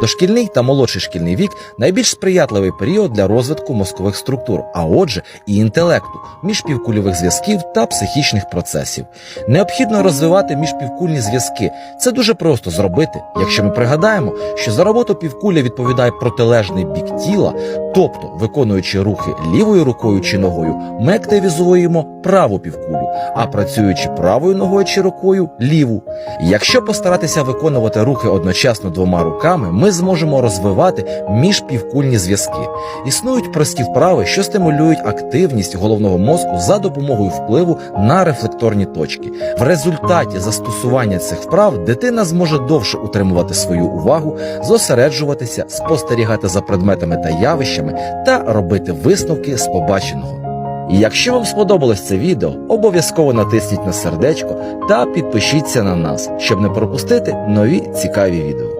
Дошкільний та молодший шкільний вік найбільш сприятливий період для розвитку мозкових структур, а отже, і інтелекту, міжпівкульових зв'язків та психічних процесів. Необхідно розвивати міжпівкульні зв'язки. Це дуже просто зробити, якщо ми пригадаємо, що за роботу півкуля відповідає протилежний бік тіла, тобто, виконуючи рухи лівою рукою чи ногою, ми активізуємо праву півкулю, а працюючи правою ногою чи рукою ліву. Якщо постаратися виконувати рухи одночасно двома руками, ми зможемо розвивати міжпівкульні зв'язки. Існують прості вправи, що стимулюють активність головного мозку за допомогою впливу на рефлекторні точки. В результаті застосування цих вправ дитина зможе довше утримувати свою увагу, зосереджуватися, спостерігати за предметами та явищами та робити висновки з побаченого. І якщо вам сподобалось це відео, обов'язково натисніть на сердечко та підпишіться на нас, щоб не пропустити нові цікаві відео.